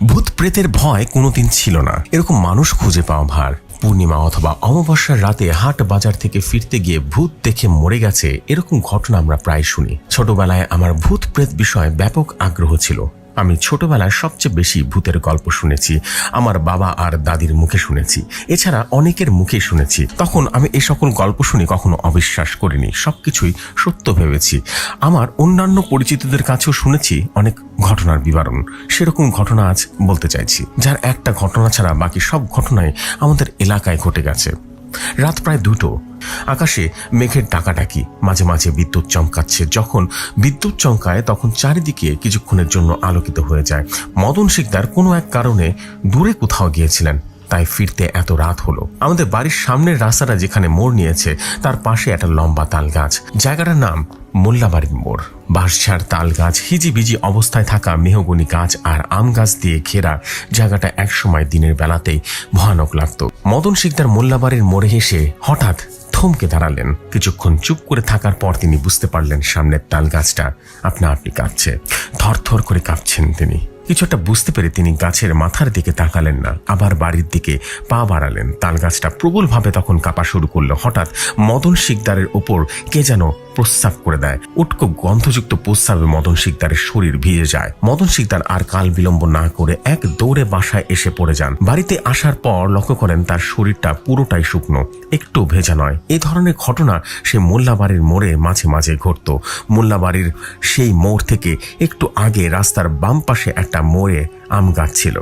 ভূত প্রেতের ভয় কোনোদিন ছিল না। এরকম মানুষ খুঁজে পাওয়া ভার। পূর্ণিমা অথবা অমাবস্যার রাতে হাট বাজার থেকে ফিরতে গিয়ে ভূত দেখে মরে গেছে, এরকম ঘটনা আমরা প্রায় শুনি। ছোটবেলায় আমার ভূত প্রেত বিষয়ে ব্যাপক আগ্রহ ছিল। আমি ছোটবেলায় সবচেয়ে বেশি ভূতের গল্প শুনেছি, আমার বাবা আর দাদির মুখে শুনেছি। এছাড়া অনেকের মুখে শুনেছি। তখন আমি এই সকল গল্প শুনে কখনো অবিশ্বাস করিনি, সবকিছুই সত্য ভেবেছি। আমার অন্যান্য পরিচিতদের কাছেও শুনেছি অনেক ঘটনার বিবরণ। সেরকম ঘটনা আজ বলতে চাইছি, যার একটা ঘটনা ছাড়া বাকি সব ঘটনাই আমাদের এলাকায় ঘটে গেছে। রাত প্রায় দুটো। আকাশে মেঘের ডাকাডাকি, মাঝে মাঝে বিদ্যুৎ চমকাচ্ছে। যখন বিদ্যুৎ চমকায়, তখন চারিদিকে কিছুক্ষণের জন্য আলোকিত হয়ে যায়। মদন শিকদার কোনো এক কারণে দূরে কোথাও গিয়েছিলেন। তাই ফিরতে এত রাত হলো। আমাদের বাড়ির সামনের রাস্তাটা যেখানে মোড় নিয়েছে, তার পাশে একটা লম্বা তাল গাছ জায়গাটার নাম মোল্লাবাড়ির মোড়। বাঁশঝাড় তাল গাছ হিজিবিজি অবস্থায় থাকা মেহগনি গাছ আর আম গাছ দিয়ে ঘেরা জায়গাটা একসময় দিনের বেলাতেই ভয়ানক লাগত। মদন শিকদার মোল্লাবাড়ির মোড়ে এসে হঠাৎ থমকে দাঁড়ালেন। কিছুক্ষণ চুপ করে থাকার পর তিনি বুঝতে পারলেন সামনের তাল গাছটা আপনা আপনি কাঁপছে। থরথর করে কাঁপছেন তিনি। কিছু একটা বুঝতে পেরে তিনি গাছের মাথার দিকে তাকালেন না। আবার বাড়ির দিকে পা বাড়ালেন। তাল গাছটা প্রবলভাবে তখন কাঁপা শুরু করল। হঠাৎ মদন শিকদারের ওপর কে যেন প্রস্রাব করে দেয়। উটকো গন্ধযুক্ত প্রস্রাবে মদন শিকদারের শরীর ভিজে যায়। মদন শিকদার আর কাল বিলম্ব না করে এক দৌড়ে বাসায় এসে পড়ে যান। বাড়িতে আসার পর লক্ষ্য করেন তার শরীরটা পুরোটাই শুকনো একটু ভেজা নয়। এ ধরনের ঘটনা সে মোল্লাবাড়ির মোড়ে মাঝে মাঝে ঘটত। মোল্লাবাড়ির সেই মোড় থেকে একটু আগে রাস্তার বাম পাশে একটা মোড়ে আম গাছ ছিল।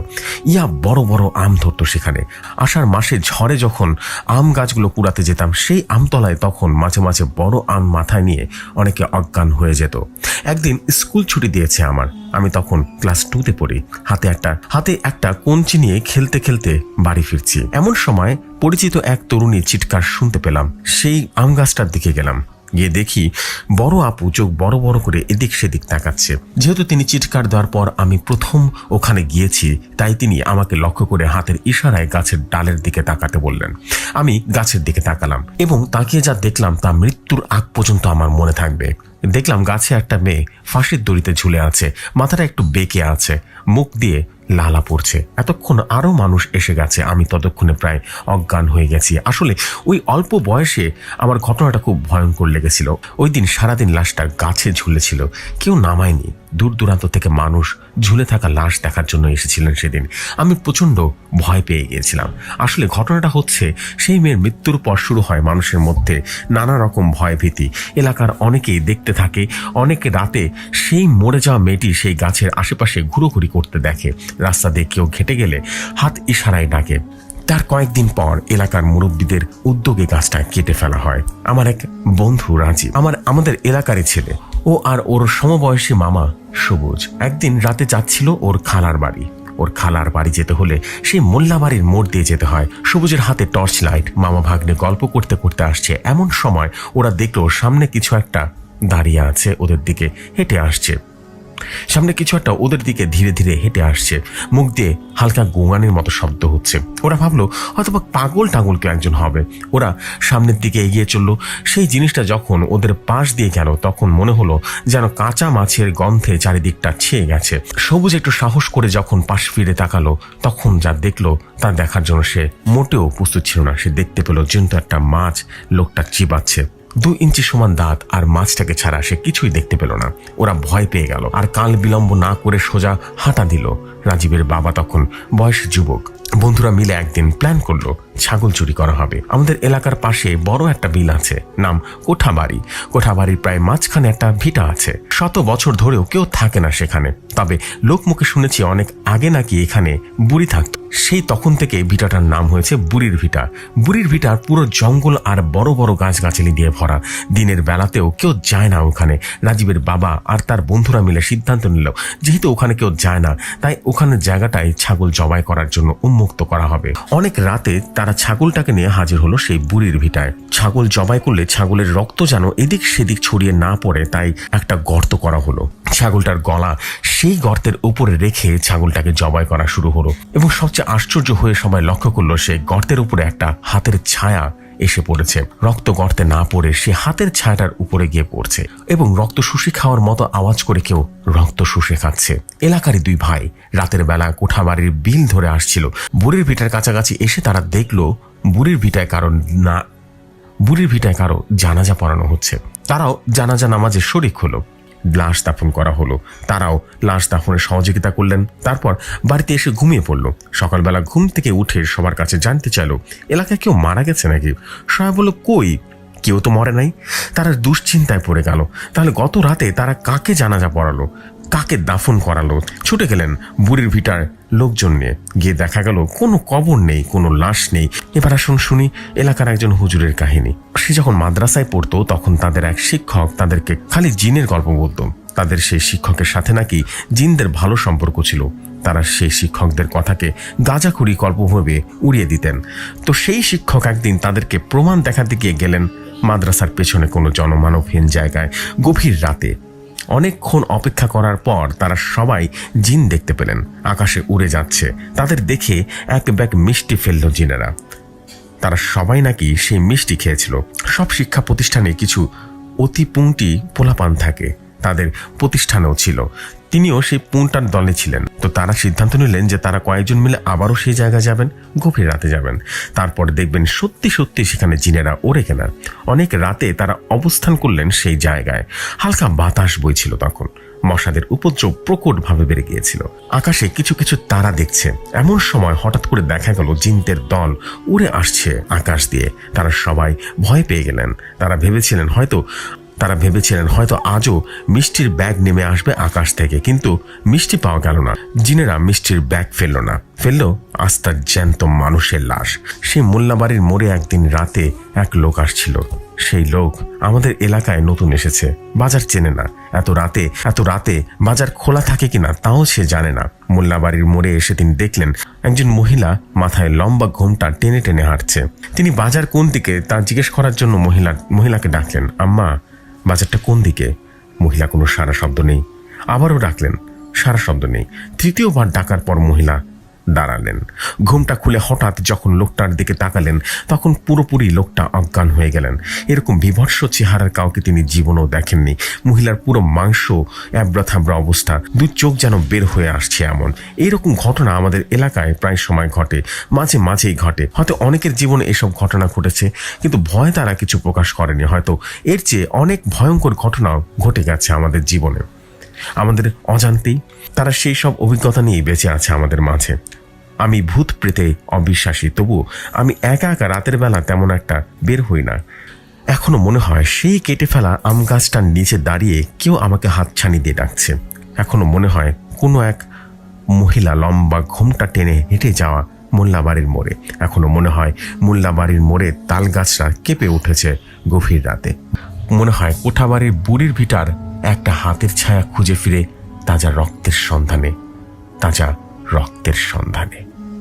ইয়া বড় বড় আম ধরতো সেখানে। আষাঢ় মাসে ঝড়ে যখন আম গাছগুলো কুড়াতে যেতাম, সেই আমতলায় তখন মাঝে মাঝে বড় আম মাথায় নিয়ে অনেকে অজ্ঞান হয়ে যেত। একদিন স্কুল ছুটি দিয়েছে আমার। আমি তখন ক্লাস টুতে পড়ি। হাতে একটা হাতে একটা কঞ্চি নিয়ে খেলতে খেলতে বাড়ি ফিরছি। এমন সময় পরিচিত এক তরুণী চিৎকার শুনতে পেলাম। সেই আম গাছটার দিকে গেলাম। গিয়ে দেখি বড় আপু চোখ বড় বড় করে এদিক সেদিক তাকাচ্ছে। যেহেতু তিনি চিৎকার দেওয়ার পর আমি প্রথম ওখানে গিয়েছি, তাই তিনি আমাকে লক্ষ্য করে হাতের ইশারায় গাছের ডালের দিকে তাকাতে বললেন। আমি গাছের দিকে তাকালাম এবং তাকিয়ে যা দেখলাম তা মৃত্যুর আগ পর্যন্ত আমার মনে থাকবে। দেখলাম গাছে একটা মেয়ে ফাঁসির দড়িতে ঝুলে আছে, মাথাটা একটু বেঁকে আছে, মুখ দিয়ে লালা পড়ছে। এতক্ষণ আরও মানুষ এসে গেছে। আমি ততক্ষণে প্রায় অজ্ঞান হয়ে গেছি। আসলে ওই অল্প বয়সে আমার ঘটনাটা খুব ভয়ঙ্কর লেগেছিল। ওই দিন সারাদিন লাশটা গাছে ঝুলেছিল। কেউ নামায়নি। দূর দূরান্ত থেকে মানুষ ঝুলে থাকা লাশ দেখার জন্য এসেছিলেন সেদিন। আমি প্রচণ্ড ভয় পেয়ে গিয়েছিলাম। আসলে ঘটনাটা হচ্ছে, সেই মেয়ের মৃত্যুর পর শুরু হয় মানুষের মধ্যে নানা রকম ভয় ভীতি এলাকার অনেকেই দেখতে থাকে, অনেকে রাতে সেই মরে যাওয়া মেয়েটি সেই গাছের আশেপাশে ঘুরোঘুরি করতে দেখে। রাস্তা দিয়ে কেউ ঘেটে গেলে হাত ইশারায় ডাকে। তার কয়েকদিন পর এলাকার মুরব্বীদের উদ্যোগে গাছটা কেটে ফেলা হয়। আমার এক বন্ধু রাজীব। আমার, আমাদের এলাকারই ছেলে। ও আর ওর সমবয়সী মামা সবুজ। একদিন রাতে যাচ্ছিল ওর খালার বাড়ি। ওর খালার বাড়ি যেতে হলে সেই মোল্লা বাড়ির মোড় দিয়ে যেতে হয়। সবুজের হাতে টর্চ লাইট। মামা ভাগ্নে গল্প করতে করতে আসছে। এমন সময় ওরা দেখল সামনে কিছু একটা দাঁড়িয়ে আছে, ওদের দিকে হেঁটে আসছে। সামনে কিছু একটা ওদের দিকে ধীরে ধীরে হেঁটে আসছে। মুখ দিয়ে হালকা গোঙানির মতো শব্দ হচ্ছে। ওরা ভাবলো হয়তো পাগল টাগল কেউ একজন হবে। ওরা সামনের দিকে এগিয়ে চলল। সেই জিনিসটা যখন ওদের পাশ দিয়ে গেল, তখন মনে হলো যেন কাঁচা মাছের গন্ধে চারিদিকটা ছেয়ে গেছে। সবুজ একটু সাহস করে যখন পাশ ফিরে তাকালো, তখন যা দেখল, তা দেখার জন্য সে মোটেও প্রস্তুত ছিল না। সে দেখতে পেল কিন্তু একটা মাছ, লোকটা চিবাচ্ছে। দু ইঞ্চি সমান দাঁত আর মাছটাকে ছাড়া সে কিছুই দেখতে পেল না। ওরা ভয় পেয়ে গেল আর কাল বিলম্ব না করে সোজা হাঁটা দিল। রাজীবের বাবা তখন বয়স যুবক। বন্ধুরা মিলে একদিন প্ল্যান করল ছাগল চুরি করা হবে। আমাদের এলাকার পাশে বড় একটা বিল আছে, নাম কোঠাবাড়ি। কোঠাবাড়ির প্রায় মাঝখানে একটা ভিটা আছে। শত বছর ধরেও কেউ থাকে না সেখানে। তবে লোকমুখে শুনেছি অনেক আগে নাকি এখানে বুড়ি থাকতো। সেই তখন থেকে ভিটাটার নাম হয়েছে বুড়ির ভিটা। বুড়ির ভিটার পুরো জঙ্গল আর বড় বড় গাছগাছালি দিয়ে ভরা। দিনের বেলাতেও কেউ যায় না ওখানে। রাজীবের বাবা আর তার বন্ধুরা মিলে সিদ্ধান্ত নিল, যেহেতু ওখানে কেউ যায় না, তাই ওখানে জায়গাটায় ছাগল জবাই করার জন্য উন্মুক্ত করা হবে। অনেক রাতে তারা ছাগলটাকে নিয়ে হাজির হলো সেই বুড়ির ভিটায়। ছাগল জবাই করলে ছাগলের রক্ত যেন এদিক সেদিক ছড়িয়ে না পড়ে, তাই একটা গর্ত করা হলো। ছাগলটার গলা সেই গর্তের উপরে রেখে ছাগলটাকে জবাই করা শুরু হলো। এবং সবচেয়ে আশ্চর্য হয়ে সবাই লক্ষ্য করল, সেই গর্তের উপরে একটা হাতের ছায়া এসে পড়েছে। রক্ত গর্তে না পড়ে সে হাতের ছায়াটার উপরে গিয়ে পড়ছে এবং রক্ত শুষে খাওয়ার মতো আওয়াজ করে কেউ রক্ত শুষে খাচ্ছে। এলাকারই দুই ভাই রাতের বেলা কোঠাবাড়ির বিল ধরে আসছিল। বুড়ির ভিটার কাছাকাছি এসে তারা দেখল, বুড়ির ভিটায় কারণ না বুড়ির ভিটায় কারও জানাজা পড়ানো হচ্ছে। তারাও জানাজা নামাজে শরিক হলো। লাশ দাফন করা হলো। তারাও লাশ দাফনে সহযোগিতা করলেন। তারপর বাড়িতে এসে ঘুমিয়ে পড়ল। সকালবেলা ঘুম থেকে উঠে সবার কাছে জানতে চাইল, এলাকায় কেউ মারা গেছে নাকি? সবাই বলল, কই? কেউ তো মরে নাই। তারা দুশ্চিন্তায় পড়ে গেল। তাহলে গত রাতে তারা কাকে জানাজা পড়ালো? কাকে দাফন করালো? ছুটে গেলেন বুড়ির ভিটার লোকজন নিয়ে। গিয়ে দেখা গেল, কোনো কবর নেই, কোনো লাশ নেই। এবার আসুন শুনি এলাকার একজন হুজুরের কাহিনী। সে যখন মাদ্রাসায় পড়তো, তখন তাদের এক শিক্ষক তাদেরকে খালি জিনের গল্প বলতো। তাদের সেই শিক্ষকের সাথে নাকি জিনদের ভালো সম্পর্ক ছিল। তারা সেই শিক্ষকদের কথাকে গাঁজাখুরি গল্প ভেবে উড়িয়ে দিতেন। তো সেই শিক্ষক একদিন তাদেরকে প্রমাণ দেখাতে গিয়ে গেলেন মাদ্রাসার পেছনে কোনো জনমানবহীন জায়গায়, গভীর রাতে। অনেকক্ষণ অপেক্ষা করার পর তারা সবাই জিন দেখতে পেলেন। আকাশে উড়ে যাচ্ছে। তাদের দেখে এক ব্যাগ মিষ্টি ফেলল জিনেরা। তারা সবাই নাকি সেই মিষ্টি খেয়েছিল। সব শিক্ষা প্রতিষ্ঠানে কিছু অতিপুংটি পোলাপান থাকে। তাদের প্রতিষ্ঠানেও ছিল। তিনিও সেই পুনটার দলে ছিলেন। তো তারা সিদ্ধান্ত নিলেন যে তারা কয়েকজন মিলে আবারও সেই জায়গায় যাবেন, গভীর রাতে যাবেন। তারপরে দেখবেন সত্যি সত্যি সেখানে জিনেরা ওরে কেনা অনেক রাতে তারা অবস্থান করলেন সেই জায়গায়। হালকা বাতাস বইছিল তখন। মশাদের উপদ্রব প্রকটভাবে বেড়ে গিয়েছিল। আকাশে কিছু কিছু তারা দেখছে। এমন সময় হঠাৎ করে দেখা গেল জিনদের দল উড়ে আসছে আকাশ দিয়ে। তারা সবাই ভয় পেয়ে গেলেন। তারা ভেবেছিলেন হয়তো তারা ভেবেছিলেন হয়তো আজও মিষ্টির ব্যাগ নেমে আসবে আকাশ থেকে, কিন্তু মিষ্টি পাওয়া গেল না। জিনেরা মিষ্টির ব্যাগ ফেলল না। ফেলল আস্তার জ্যান্ত মানুষের লাশ। সেই মোল্লাবাড়ির মোড়ে একদিন রাতে এক লোক আসছিল। সেই লোক আমাদের এলাকায় নতুন এসেছে। বাজার চেনে না। এত রাতে এত রাতে বাজার খোলা থাকে কিনা তাও সে জানে না। মোল্লাবাড়ির মোড়ে এসে তিনি দেখলেন একজন মহিলা মাথায় লম্বা ঘোমটা টেনে টেনে হাঁটছে। তিনি বাজার কোন দিকে তা জিজ্ঞেস করার জন্য মহিলা, মহিলাকে ডাকলেন, আম্মা বাজারটা কোন দিকে? মহিলা কোনো সারা শব্দ নেই। আবারও ডাকলেন, সারা শব্দ নেই। তৃতীয়বার ডাকার পর মহিলা দাঁড়ালেন। ঘুমটা খুলে হঠাৎ যখন লোকটার দিকে তাকালেন, তখন পুরোপুরি লোকটা অজ্ঞান হয়ে গেলেন। এরকম বিভৎস চেহারার কাউকে তিনি জীবনেও দেখেননি। মহিলার পুরো মাংস অ্যাব্রা থাবড়া অবস্থা, দু চোখ যেন বের হয়ে আসছে এমন। এইরকম ঘটনা আমাদের এলাকায় প্রায় সময় ঘটে, মাঝে মাঝেই ঘটে। হয়তো অনেকের জীবনে এসব ঘটনা ঘটেছে, কিন্তু ভয় তারা কিছু প্রকাশ করেনি। হয়তো এর চেয়ে অনেক ভয়ঙ্কর ঘটনাও ঘটে গেছে আমাদের জীবনে। আমাদের অজান্তেই তারা সেই সব অভিজ্ঞতা নিয়েই বেঁচে আছে আমাদের মাঝে। আমি ভূত প্রেতে অবিশ্বাসী, তবু আমি একা একা রাতের বেলা তেমন একটা বের হই না। এখনও মনে হয় সেই কেটে ফেলা আম গাছটার নিচে দাঁড়িয়ে কেউ আমাকে হাতছানি দিয়ে ডাকছে। এখনও মনে হয় কোনো এক মহিলা লম্বা ঘোমটা টেনে হেঁটে যাওয়া মোল্লাবাড়ির মোড়ে। এখনও মনে হয় মোল্লাবাড়ির মোড়ে তাল গাছটা কেঁপে উঠেছে গভীর রাতে। মনে হয় কোঠাবাড়ির বুড়ির ভিটার একটা হাতের ছায়া খুঁজে ফিরে তাজা রক্তের সন্ধানে তাজা রক্তের সন্ধানে।